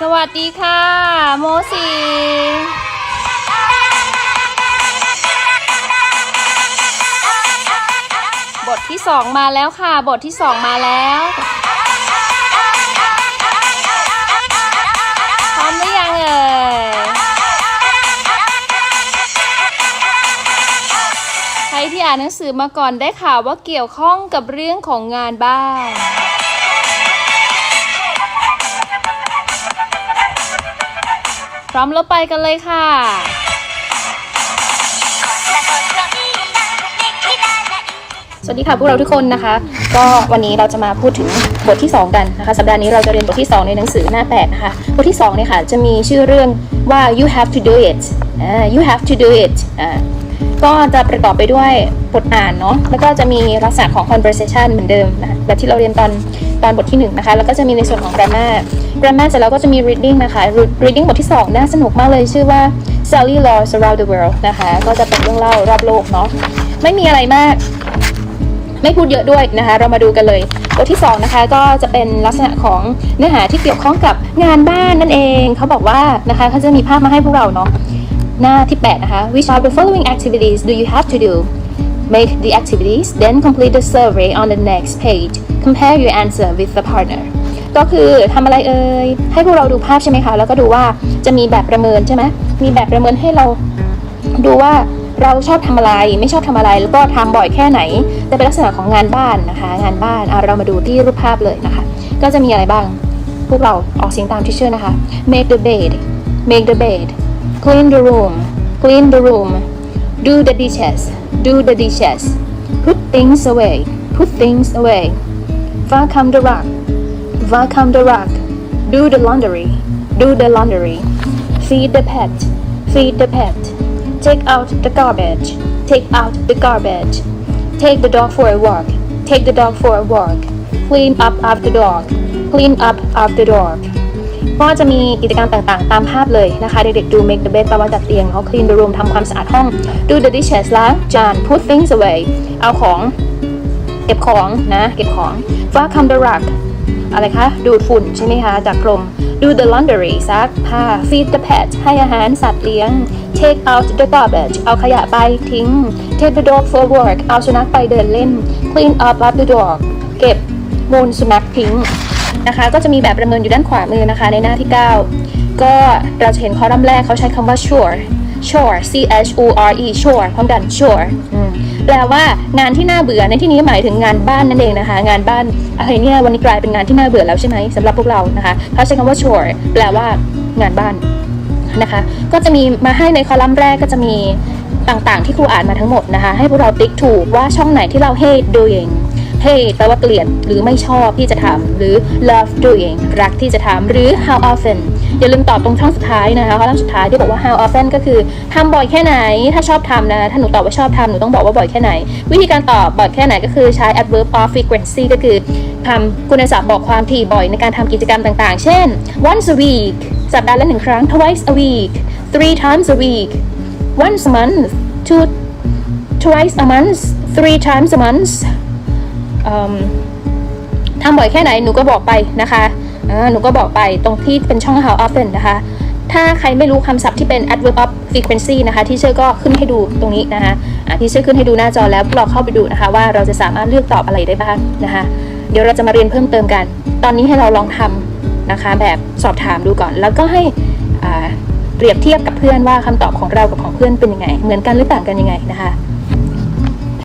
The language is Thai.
สวัสดีค่ะ โมสีบทที่สองมาแล้วค่ะ บทที่สองมาแล้วพร้อมหรือยังเอ่ยใครที่อ่านหนังสือมาก่อนได้ข่าวว่าเกี่ยวข้องกับเรื่องของงานบ้าน พร้อมแล้วไปกันเลยค่ะ สวัสดีค่ะพวกเราทุกคนนะคะ ก็วันนี้เราจะมาพูดถึงบทที่ 2 กันนะคะสัปดาห์นี้เราจะเรียนบทที่ 2 ในหนังสือหน้า8นะคะบทที่2เนี่ยค่ะจะมีชื่อเรื่องว่า you have to do it อ่า you have to do it อ่าก็จะประกอบไปด้วยบทอ่านเนาะแล้วก็จะมีลักษณะของ conversation เหมือนเดิมนะคะแบบที่เราเรียนตอน ตอนบทที่1นะคะแล้วก็จะมีในส่วนของ grammar grammar เสร็จแล้วก็จะมี reading นะคะ reading บทที่ 2 น่าสนุกมากเลยชื่อว่า Sally Laws Around the World นะคะ ก็จะเป็นเรื่องเล่ารอบโลกเนาะไม่มีอะไรมาก ไม่พูดเยอะด้วยนะคะ เรามาดูกันเลยบทที่2นะคะก็จะเป็นลักษณะของเนื้อหาที่เกี่ยวข้องกับงานบ้านนั่นเองเขาบอกว่านะคะเขาจะมีภาพมาให้พวกเราเนาะหน้าที่ 8 นะคะ Which of the following activities do you have to do Make the activities then complete the survey on the next page compare your answer with the partner ก็คือทำอะไรเอ่ย ให้พวกเราดูภาพใช่ไหมคะ แล้วก็ดูว่าจะมีแบบประเมินใช่ไหม มีแบบประเมินให้เราดูว่าเราชอบทำอะไรไม่ชอบทำอะไร แล้วก็ทำบ่อยแค่ไหน จะเป็นลักษณะของงานบ้านนะคะ งานบ้านเรามาดูที่รูปภาพเลยนะคะ ก็จะมีอะไรบ้าง พวกเราออกเสียงตามที่เชื่อนะคะ make the bed make the bed clean the room clean the room do the dishes do the dishes. Put things away. Put things away. Vacuum the rug vacuum the rug do the laundry. Do the laundry. Feed the pet. Feed the pet. Take out the garbage. Take out the garbage. Take the dog for a walk. Take the dog for a walk. Clean up after dog. Clean up after dog ก็จะมีกิจกรรมต่างๆ ตามภาพเลยนะคะ เด็กๆดู make the bed แปลว่าจัดเตียงเขา clean the room ทำความสะอาดห้อง do the dishes ล้างจาน put things away เอาของ เก็บของนะ เก็บของ vacuum the rug อะไรคะ ดูดฝุ่นใช่ไหมคะ จากกรม do the laundry ซักผ้า feed the pet ให้อาหารสัตว์เลี้ยง take out the garbage เอาขยะไปทิ้ง take the dog for walk เอาสุนัขไปเดินเล่น clean up after dog เก็บมูลสุนัขทิ้ง นะคะ ก็จะมีแบบประเมินอยู่ด้านขวามือนะคะ ในหน้าที่ 9 ก็เราจะเห็นคอลัมน์แรกเขาใช้คำว่า sure sure c h o r e sure พร้อมกัน sure แปลว่างานที่น่าเบื่อในที่นี้หมายถึงงานบ้านนั่นเองนะคะ งานบ้านอะไรเนี่ยวันนี้กลายเป็นงานที่น่าเบื่อแล้วใช่ไหมสำหรับพวกเรานะคะเขาใช้คำว่า chore แปลว่างานบ้านนะคะ ก็จะมีมาให้ในคอลัมน์แรกก็จะมีต่างๆ ที่ครูอ่านมาทั้งหมดนะคะ ให้พวกเราติ๊กถูกว่าช่องไหนที่เรา hate doing hate แปลว่าเกลียด หรือไม่ชอบที่จะทำหรือ love doing รักที่จะทำหรือ how often อย่าลืมตอบตรงช่องสุดท้ายนะคะคอลัมน์สุดท้ายที่บอกว่า how often ก็คือทำบ่อยแค่ไหน ถ้าชอบทำนะถ้าหนูตอบว่าชอบทำหนูต้องบอกว่าบ่อยแค่ไหน วิธีการตอบบ่อยแค่ไหนก็คือใช้ adverb of frequency ก็คือทำคุณศัพท์บอกความถี่บ่อยในการทำกิจกรรมต่างๆ เช่น once a week สัปดาห์ละหนึ่งครั้ง twice a week three times a week once a month two twice a month three times a month ทำบ่อยแค่ไหนหนูก็บอกไปนะคะหนูก็บอกไปตรงที่เป็นช่อง how often นะคะถ้าใครไม่รู้คำศัพท์ที่เป็น adverb of frequency นะคะที่เชื่อก็ขึ้นให้ดูตรงนี้นะคะที่เชื่อขึ้นให้ดูหน้าจอแล้วพวกเราเข้าไปดูนะคะ ว่าเราจะสามารถเลือกตอบอะไรได้บ้างนะคะ เดี๋ยวเราจะมาเรียนเพิ่มเติมกัน ตอนนี้ให้เราลองทำนะคะ แบบสอบถามดูก่อน แล้วก็ให้เปรียบเทียบกับเพื่อนว่าคำตอบของเรากับของเพื่อนเป็นยังไง เหมือนกันหรือต่างกันยังไงนะคะ